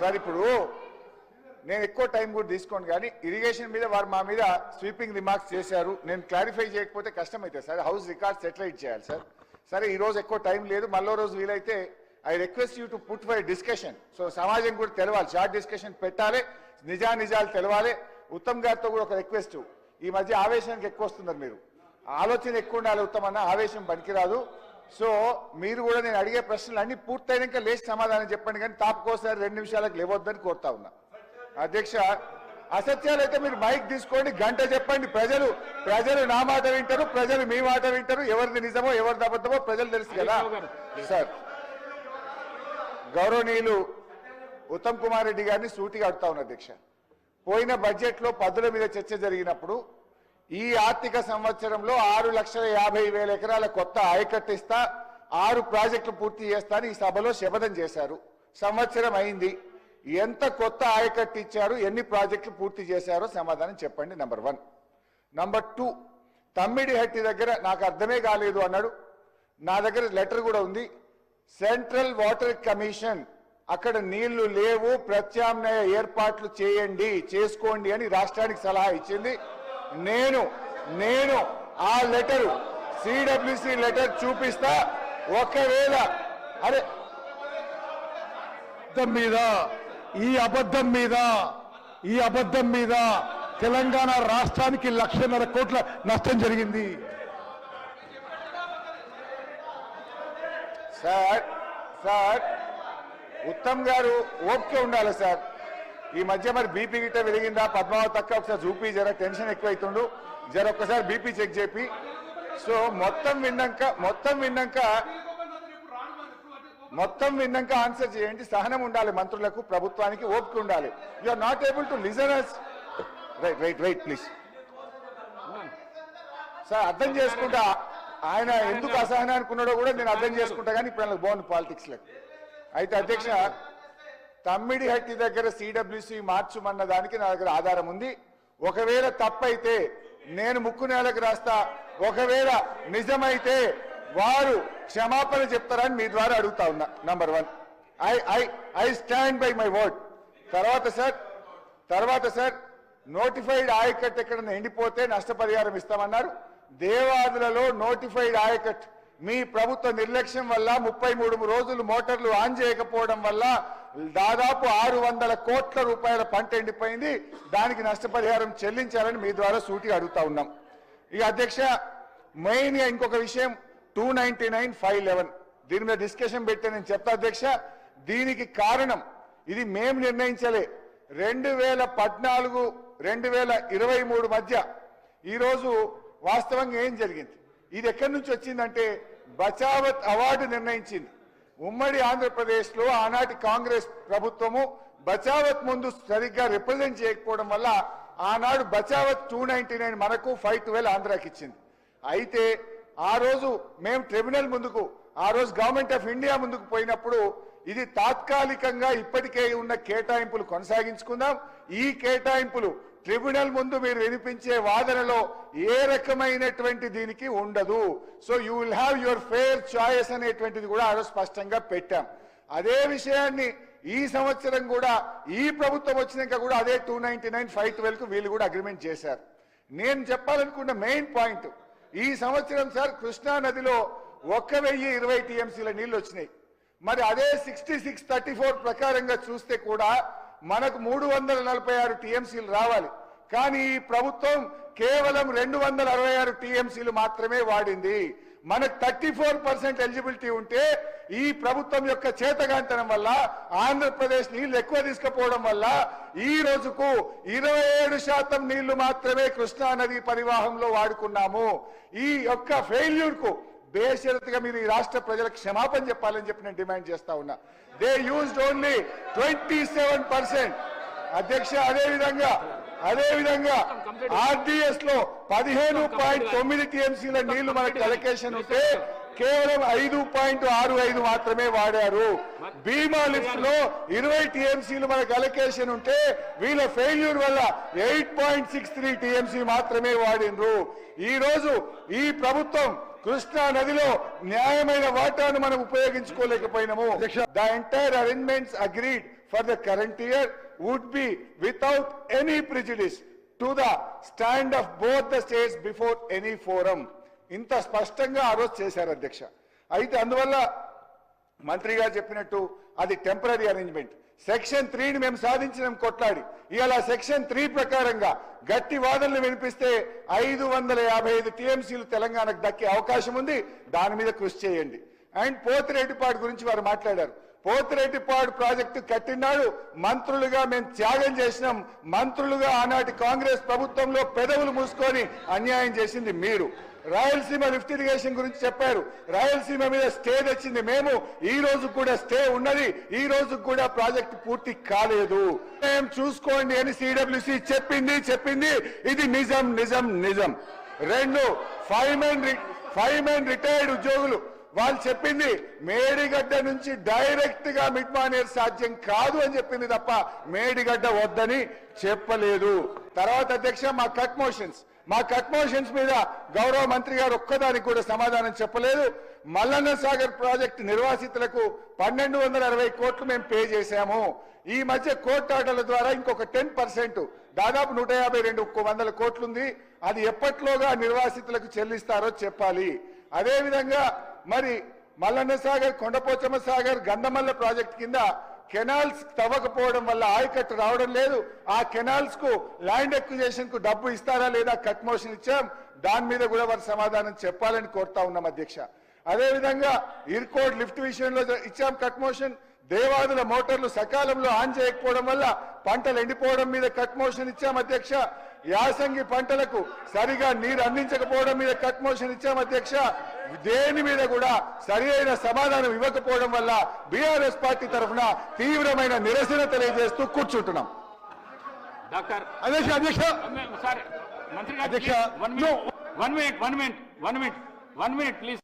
Sir ఇప్పుడు నేను ఎక్కువ టైం కూడా తీసుకోండి కానీ ఇరిగేషన్ మీద వారు మా మీద స్వీపింగ్ రిమార్క్స్ చేశారు. నేను క్లారిఫై చేయకపోతే కష్టమైతే సార్ హౌస్ రికార్డ్ సెటిలైట్ చేయాలి సార్. సరే ఈ రోజు ఎక్కువ టైం లేదు మళ్ళీ రోజు వీలైతే I request you to put five discussion. So సమాజం కూడా తెలవాలి షార్ట్ డిస్కషన్ పెట్టాలి నిజా నిజాలు తెలవాలి. ఉత్తమ్ గారితో కూడా ఒక రిక్వెస్ట్. ఈ మధ్య ఆవేశానికి ఎక్కువ వస్తున్నారు మీరు. ఆలోచన ఎక్కువ ఉండాలి ఉత్తమ్ అన్న ఆవేశం పనికిరాదు. సో మీరు కూడా నేను అడిగే ప్రశ్నలు అన్ని పూర్తయినాక లేచి సమాధానం చెప్పండి కానీ తాపుకోసారి రెండు నిమిషాలకు లేవద్దని కోరుతా ఉన్నా. అధ్యక్ష అసత్యాలు అయితే మీరు మైక్ తీసుకోండి గంట చెప్పండి. ప్రజలు ప్రజలు నా మాట వింటారు ప్రజలు మీ మాట వింటారు. ఎవరిది నిజమో ఎవరిది అబద్ధమో ప్రజలు తెలుసు కదా. సార్ గౌరవనీయులు ఉత్తమ్ కుమార్ రెడ్డి గారిని సూటిగా అడుగుతా ఉన్నా అధ్యక్ష. పోయిన బడ్జెట్లో పద్దుల మీద చర్చ జరిగినప్పుడు ఈ ఆర్థిక సంవత్సరంలో ఆరు లక్షల యాభై వేల ఎకరాల కొత్త ఆయకట్టు ఇస్తా ఆరు ప్రాజెక్టులు పూర్తి చేస్తాను అని ఈ సభలో శపథం చేశారు. సంవత్సరం అయింది. ఎంత కొత్త ఆయకట్టు ఇచ్చారు ఎన్ని ప్రాజెక్టులు పూర్తి చేశారో సమాధానం చెప్పండి number one. Number two Tummidihatti దగ్గర నాకు అర్థమే కాలేదు అన్నాడు. నా దగ్గర లెటర్ కూడా ఉంది. సెంట్రల్ వాటర్ కమిషన్ అక్కడ నీళ్ళు లేవు ప్రత్యామ్నాయ ఏర్పాట్లు చేయండి చేసుకోండి అని రాష్ట్రానికి సలహా ఇచ్చింది. నేను నేను ఆ లెటరు సిడబ్ల్యూసి లెటర్ చూపిస్తా ఒకవేళ అరే మీద ఈ అబద్ధం మీద ఈ అబద్ధం మీద తెలంగాణ రాష్ట్రానికి లక్షన్నర కోట్ల నష్టం జరిగింది. సార్ సార్ ఉత్తమ్ గారు ఓపిక ఉండాలి సార్. ఈ మధ్య మరి బీపీ గిట్ట వెలిగిందా పద్మావతి తక్క ఒకసారి చూపి జర టెన్షన్ ఎక్కువైతుండు. జర ఒక్కసారి బీపీ చెక్ చేపి. సో మొత్తం విన్నాక మొత్తం విన్నాక మొత్తం విన్నాక ఆన్సర్ చేయండి. సహనం ఉండాలి మంత్రులకు ప్రభుత్వానికి ఓపిక ఉండాలి. You are not able to listeners right right right please sir అర్థం చేసుకుంటా. ఆయన ఎందుకు అసహనానికి ఉన్నాడో కూడా నేను అర్థం చేసుకుంటా కానీ ఇప్పుడు బాగుంది పాలిటిక్స్లకు. అయితే అధ్యక్ష తమ్మిడి హట్టి దగ్గర సిడబ్ల్యూసి మార్చమన్న దానికి నా దగ్గర ఆధారం ఉంది. ఒకవేళ తప్పైతే నేను ముక్కు నేలకు రాస్తా. ఒకవేళ నిజమైతే వారు క్షమాపణ చెప్తారని మీ ద్వారా అడుగుతా ఉన్నా. Number one I I I stand by my word తర్వాత సార్ తర్వాత సార్ నోటిఫైడ్ ఆయకట్ ఎక్కడ ఎండిపోతే నష్టపరిహారం ఇస్తామన్నారు. దేవాదులలో నోటిఫైడ్ ఆయకట్ మీ ప్రభుత్వ నిర్లక్ష్యం వల్ల ముప్పై మూడు రోజులు మోటార్లు ఆన్ చేయకపోవడం వల్ల దాదాపు ఆరు వందల కోట్ల రూపాయల పంట ఎండిపోయింది. దానికి నష్టపరిహారం చెల్లించాలని మీ ద్వారా సూటిగా అడుగుతా ఉన్నాం. ఇక అధ్యక్ష మెయిన్ ఇంకొక విషయం two ninety nine five eleven. దీని మీద డిస్కషన్ పెట్టి నేను చెప్తా అధ్యక్ష దీనికి కారణం ఇది మేము నిర్ణయించలే. రెండు వేల పద్నాలుగు రెండు వేల ఇరవై మూడు మధ్య ఈరోజు వాస్తవంగా ఏం జరిగింది? ఇది ఎక్కడి నుంచి వచ్చిందంటే బచావత్ అవార్డు నిర్ణయించింది. ఉమ్మడి ఆంధ్రప్రదేశ్లో ఆనాటి కాంగ్రెస్ ప్రభుత్వము బచావత్ ముందు సరిగ్గా రిప్రజెంట్ చేయకపోవడం వల్ల ఆనాడు బచావత్ టూ నైన్టీ నైన్ మనకు ఫైవ్ ట్వెల్వ్ ఆంధ్రాకి ఇచ్చింది. అయితే ఆ రోజు మేము ట్రిబ్యునల్ ముందుకు ఆ రోజు గవర్నమెంట్ ఆఫ్ ఇండియా ముందుకు పోయినప్పుడు ఇది తాత్కాలికంగా ఇప్పటికే ఉన్న కేటాయింపులు కొనసాగించుకుందాం. ఈ కేటాయింపులు ట్రిబ్యునల్ ముందు మీరు వినిపించే వాదనలో ఏ రకమైనటువంటి దీనికి ఉండదు. So you will have your fair choice అనేటువంటిది కూడా ఆడ స్పష్టంగా పెట్టాం. అదే విషయాన్ని ఈ సంవత్సరం కూడా ఈ ప్రభుత్వం వచ్చినాక కూడా అదే two ninety nine five twelve వీళ్ళు కూడా అగ్రిమెంట్ చేశారు. నేను చెప్పాలనుకున్న మెయిన్ పాయింట్ ఈ సంవత్సరం సార్ కృష్ణా నదిలో ఒక్క వెయ్యి ఇరవై టీఎంసీల నీళ్ళు వచ్చినాయి. మరి అదే సిక్స్టీ సిక్స్ థర్టీ ఫోర్ ప్రకారంగా చూస్తే కూడా మనకు మూడు వందల నలభై ఆరు టీఎంసీలు రావాలి. కానీ ఈ ప్రభుత్వం కేవలం రెండు వందల అరవై ఆరు టీఎంసీలు మాత్రమే వాడింది. మనకు థర్టీ ఫోర్ పర్సెంట్ ఎలిజిబిలిటీ ఉంటే ఈ ప్రభుత్వం యొక్క చేతగాంతనం వల్ల ఆంధ్రప్రదేశ్ నీళ్ళు ఎక్కువ తీసుకుపోవడం వల్ల ఈ రోజుకు ఇరవై ఏడు శాతం నీళ్ళు మాత్రమే కృష్ణా నది పరివాహంలో వాడుకున్నాము. ఈ యొక్క ఫెయిల్యూర్కు బేషరతుగా మీరు ఈ రాష్ట్ర ప్రజలకు క్షమాపణ చెప్పాలని చెప్పి నేను డిమాండ్ చేస్తా ఉన్నా. They used only twenty seven percent అధ్యక్ష అదే విధంగా అదే విధంగా ఆర్డిఎస్లో పదిహేను పాయింట్ తొమ్మిది టీఎంసీల నీళ్ళు మనకి అలొకేషన్ ఉంటే కేవలం ఐదు పాయింట్ ఆరు ఐదు మాత్రమే వాడారు. బీమా లిఫ్ట్లో ఇరవై టీఎంసీలు మనకు అలొకేషన్ ఉంటే వీళ్ళ ఫెయిల్యూర్ వల్ల eight point six three TMC మాత్రమే వాడినరు ఈ రోజు ఈ ప్రభుత్వం కృష్ణా నదిలో న్యాయమైన వాటాను మనం ఉపయోగించుకోలేకపోయినాము. The entire arrangements agreed for the current year would be without any prejudice to the stand of both the states before any forum ఇంత స్పష్టంగా ఆ రోజు చేశారు అధ్యక్ష. అయితే అందువల్ల మంత్రి గారు చెప్పినట్టు అది టెంపరీ అరేంజ్మెంట్ సెక్షన్ త్రీని మేము సాధించినాం కొట్లాడి. ఇవాళ సెక్షన్ త్రీ ప్రకారంగా గట్టి వాదనలు వినిపిస్తే ఐదు వందల యాభై ఐదు టీఎంసీలు తెలంగాణకు దక్కే అవకాశం ఉంది. దాని మీద కృషి చేయండి. అండ్ పోతిరెడ్డిపాటి గురించి వారు మాట్లాడారు. పోతిరెడ్డిపాడు ప్రాజెక్టు కట్టినాడు. మంత్రులుగా మేము త్యాగం చేసినాం. మంత్రులుగా ఆనాటి కాంగ్రెస్ ప్రభుత్వంలో పెదవులు మూసుకొని అన్యాయం చేసింది మీరు. రాయలసీమ లిఫ్ట్ ఇరిగేషన్ గురించి చెప్పారు. రాయలసీమ మీద స్టే తెచ్చింది మేము. ఈ రోజు కూడా స్టే ఉన్నది. ఈ రోజు కూడా ప్రాజెక్ట్ పూర్తి కాలేదు. మేము చూసుకోండి అని సిడబ్ల్యూసి చెప్పింది చెప్పింది. ఇది నిజం నిజం నిజం. రెండు five men five men retired ఉద్యోగులు వాళ్ళు చెప్పింది మేడిగడ్డ నుంచి డైరెక్ట్గా మిడ్ మానేర్ సాధ్యం కాదు అని చెప్పింది తప్ప మేడిగడ్డ వద్దని చెప్పలేదు. తర్వాత అధ్యక్ష మా కట్ మోషన్స్ మా కట్ మోషన్స్ మీద గౌరవ మంత్రి గారు ఒక్కదానికి కూడా సమాధానం చెప్పలేదు. మల్లన్న సాగర్ ప్రాజెక్ట్ నిర్వాసితులకు పన్నెండు వందల అరవై కోట్లు మేము పే చేశాము. ఈ మధ్య కోర్టు ద్వారా ఇంకొక టెన్ పర్సెంట్ దాదాపు నూట యాభై రెండు వందల కోట్లుంది. అది ఎప్పట్లోగా నిర్వాసితులకు చెల్లిస్తారో చెప్పాలి. అదే విధంగా మరి మల్లన్న సాగర్ కొండపోచమ్మ సాగర్ గంధమల్ల ప్రాజెక్ట్ కింద కెనాల్స్ తవ్వకపోవడం వల్ల ఆయకట్టు రావడం లేదు. ఆ కెనాల్స్కు ల్యాండ్ ఎక్విజేషన్కు డబ్బు ఇస్తారా లేదా కట్ మోషన్ ఇచ్చాం. దాని మీద కూడా వారు సమాధానం చెప్పాలని కోరుతా ఉన్నాం అధ్యక్ష. అదేవిధంగా ఇర్కోడ్ లిఫ్ట్ విషయంలో ఇచ్చాం కట్ మోషన్. దేవాదుల మోటార్లు సకాలంలో ఆన్ చేయకపోవడం వల్ల పంటలు ఎండిపోవడం మీద కట్ మోషన్ ఇచ్చాం అధ్యక్ష. యాసంగి పంటలకు సరిగా నీరు అందించకపోవడం మీద కట్ మోషన్ ఇచ్చాం అధ్యక్ష. దేని మీద కూడా సరి అయిన సమాధానం ఇవ్వకపోవడం వల్ల బీఆర్ఎస్ పార్టీ తరఫున తీవ్రమైన నిరసన తెలియజేస్తూ కూర్చుంటున్నాం. డాక్టర్. అధ్యక్ష అధ్యక్ష. సార్ మంత్రి గారు అధ్యక్ష, one one minute one minute one minute one minute please.